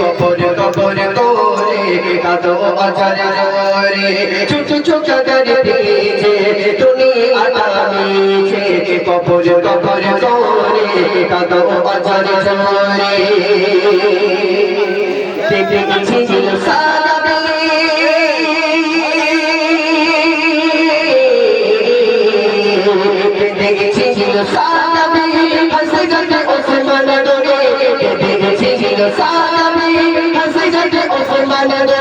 কপর কপর করে কাদো আচার জোরে ছোট ছোট করে দিয়েছে তুমি আটামিছে কপর কপর করে কাদো আচার জোরে দেখেছি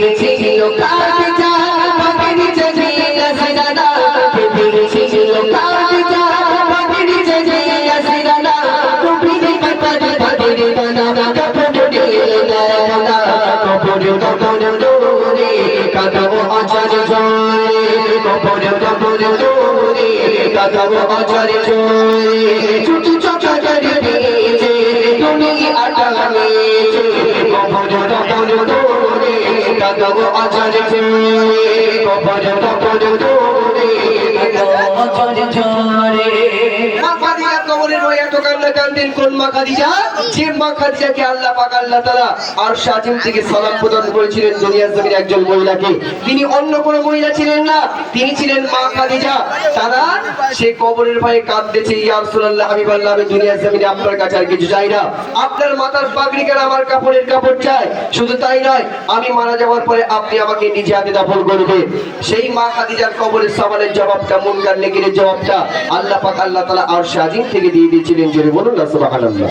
গেছিল কাকে যা? নিচে গিয়ে আসে দাদা। গেছিল কাকে যা? নিচে গিয়ে আসে দাদা। কপিতে কাপারে ভাদের দানা কাপড় দিয়ে জোরে কাকাও আচার জোরে কপড় কপড় দোরে তিনি অন্য মহিলা ছিলেন না, তিনি ছিলেন মা খাদিজা। তারা সে কবরের কাঁদতেছে আমি বললাম আপনার কাছে আর কিছু চাই না। আপনার আমার কাপড়ের কাপড় চাই। শুধু তাই নয়, আমি মারা যাওয়ার পরে আপনি আমাকে নিজে হাতে দাফন করবেন। সেই মা খাদিজার কবরের সওয়ালের জবাবটা, মুনকার নেকিরের জবাবটা আল্লাহ পাক, আল্লাহ তাআলা আর সাজিম থেকে দিয়ে দিয়েছিলেন। জোরে বলুন না সুবহানাল্লাহ।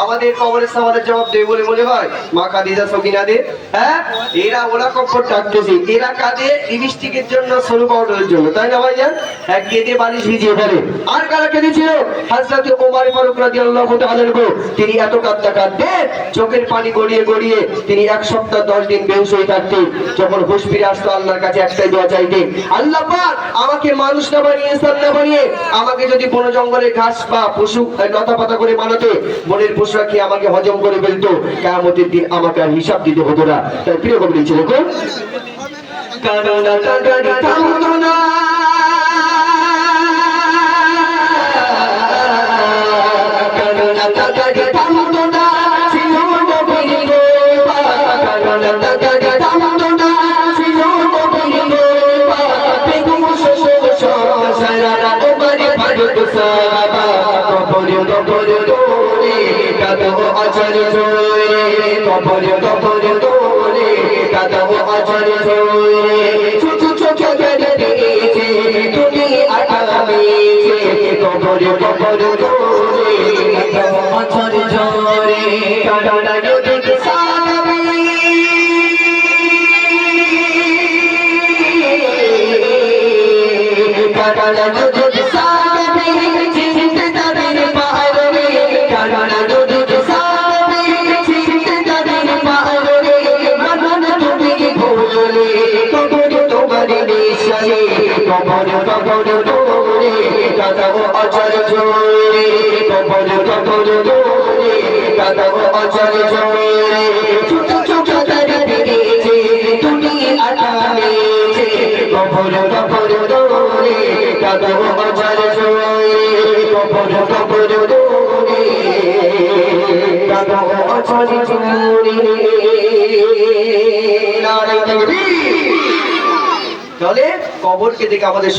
আমাদের কবরের সওয়ালের জবাব দেবে বলে মনে হয়। মা খাদিজা, সকিনাদের হ্যাঁ? এরা ওরা কবর ডাকতেছে। এরা কাঁদে লিপস্টিকের জন্য সরু পাউডারের জন্য। তাই না, ভাইজান? এক কেঁদে বালিশ ভিজিয়ে ফেলে। আর কারা কেঁদেছিল? হাজরত ওমর ফারুক রাদিয়াল্লাহু আনহু তিনি এত কাঁদতে কাঁদতে চোখের পানি গড়িয়ে গড়িয়ে তিনি এক সপ্তাহ, দশ দিন বেহুশ হয়ে থাকতেন। যখন হুঁশ ফিরে আসতো আল্লাহর কাছে একটাই দোয়া চাইতেন আল্লাহ পাক আমাকে মানুষ না বানিয়ে, ইনসান না বানিয়ে আমাকে যদি বন জঙ্গলে ঘাস বা পশু লতা পাতা করে বানাতে, বনের খেয়ে আমাকে হজম করে ফেলতো কেমতের দিন আমাকে আর হিসাব দিতে হতো না। তাই প্রিয় কবি লিখছে দেখুন কারণা কাগারি থামতো কাদাও আচার জোরে কবর কবর দোরে কাদাও আচার জোরে ছোট ছোট করে দিয়েছে, তুমি আটামেছে কবর কবর দোরে কাদাও আচার জোরে কাদাও নদী সালামে কাদাও নদী নিশানে কবর কবর দোরে কাদাও আচার জোরে কবর কবর দোরে কাদাও আচার জোরে ছোট ছোট তারে দিয়েছে তুমি আটামেছে কবর কবর দোরে কাদাও আচার জোরে কবর কবর দোরে কাদাও আচার জোরে নারায়ণ চলে কবরকে দেখে আমাদের